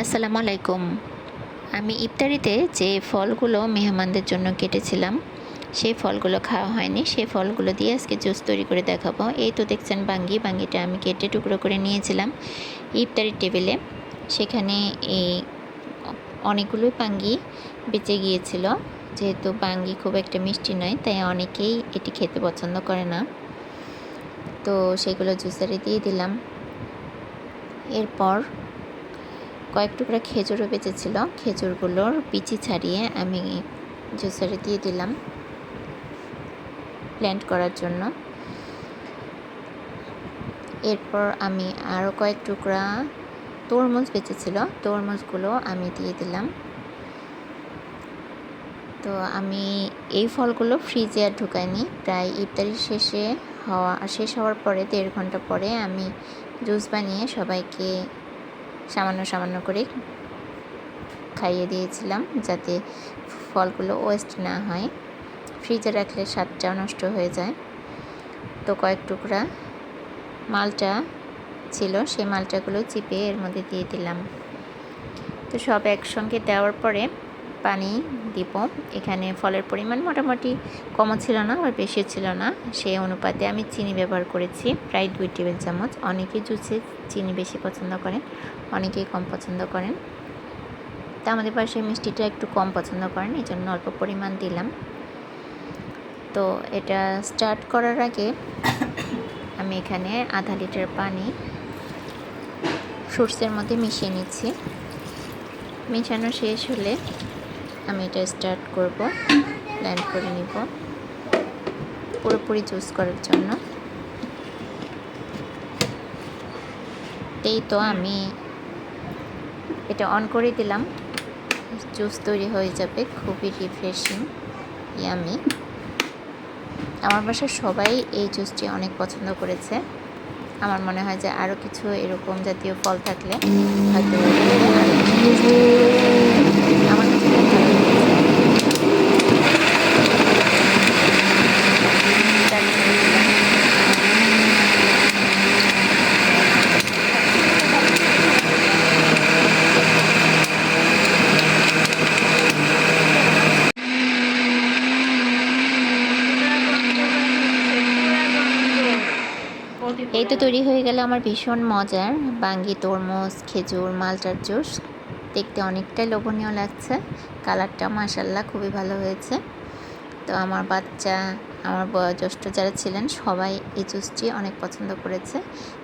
আসসালামু আলাইকুম। আমি ইফতারিতে যে ফলগুলো মেহমানদের জন্য কেটেছিলাম, সেই ফলগুলো খাওয়া হয়নি। সেই ফলগুলো দিয়ে আজকে জুস তৈরি করে দেখাবো। এই তো দেখছেন বাঙ্গি। বাঙ্গিটা আমি কেটে টুকরো করে নিয়েছিলাম ইফতারির টেবিলে। সেখানে এই অনেকগুলোই বাঙ্গি বেঁচে গিয়েছিল। যেহেতু বাঙ্গি খুব একটা মিষ্টি নয়, তাই অনেকেই এটি খেতে পছন্দ করে না। তো সেগুলো জুসারে দিয়ে দিলাম। এরপর কয়েক টুকরা খেজুরও বেঁচেছিল। খেজুরগুলোর বিচি ছাড়িয়ে আমি জুসারে দিয়ে দিলাম প্ল্যান্ট করার জন্য। এরপর আমি আরও কয়েক টুকরা তরমুজ বেঁচেছিল, তরমুজগুলো আমি দিয়ে দিলাম। তো আমি এই ফলগুলো ফ্রিজে আর ঢুকাইনি। প্রায় ইফতারির শেষে হওয়া, শেষ হওয়ার পরে, দেড় ঘণ্টা পরে আমি জুস বানিয়ে সবাইকে সামান্য সামান্য করে খাইয়ে দিয়েছিলাম যাতে ফলগুলো ওয়েস্ট না হয়। ফ্রিজে রাখলে স্বাদটাও নষ্ট হয়ে যায়। তো কয়েক টুকরা মালটা ছিল, সেই মালটাগুলো চিপে এর মধ্যে দিয়ে দিলাম। তো সব একসঙ্গে দেওয়ার পরে পানি দিব। এখানে ফলের পরিমাণ মোটামুটি কমও ছিল না, আবার বেশিও ছিল না। সেই অনুপাতে আমি চিনি ব্যবহার করেছি, প্রায় দুই টেবিল চামচ। অনেকে জুসে চিনি বেশি পছন্দ করেন, অনেকেই কম পছন্দ করেন। তা আমাদের পাশে মিষ্টিটা একটু কম পছন্দ করেন এই জন্য অল্প পরিমাণ দিলাম। তো এটা স্টার্ট করার আগে আমি এখানে আধা লিটার পানি ফ্রুটসের মধ্যে মিশিয়ে নিচ্ছি। মেশানো শেষ হলে আমি এটা স্টার্ট করব ব্ল্যান্ড করে নিব। পুরোপুরি জুস করার জন্য। এই তো আমি এটা অন করে দিলাম। জুস তৈরি হয়ে যাবে, খুবই রিফ্রেশিং ইয়ামি আমার বাসার সবাই এই জুসটি অনেক পছন্দ করেছে। আমার মনে হয় যে আরও কিছু এরকম জাতীয় ফল থাকলে হয়তো আমার কাছে খুব ভালো লেগেছে এই তো তৈরি হয়ে গেল আমার ভীষণ মজার। বাঙ্গি, তরমুজ, খেজুর, মালটার জুস। দেখতে অনেকটাই লোভনীয় লাগছে। কালারটা মাসাল্লাহ খুবই ভালো হয়েছে। তো আমার বাচ্চা, আমার বয়োজ্যেষ্ঠ যারা ছিলেন, সবাই এই জুসটি অনেক পছন্দ করেছে।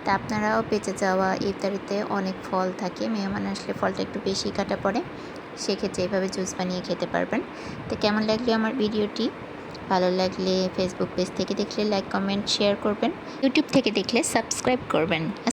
তা আপনারাও বেঁচে যাওয়া ইফতারিতে অনেক ফল থাকে। মেহমান আসলে ফলটা একটু বেশি কাটা পড়ে। সেক্ষেত্রে এইভাবে জুস বানিয়ে খেতে পারবেন। তো কেমন লাগল আমার ভিডিওটি? ভালো লাগলে ফেসবুক পেজ থেকে দেখলে লাইক কমেন্ট শেয়ার করবেন। ইউটিউব থেকে দেখলে সাবস্ক্রাইব করবেন।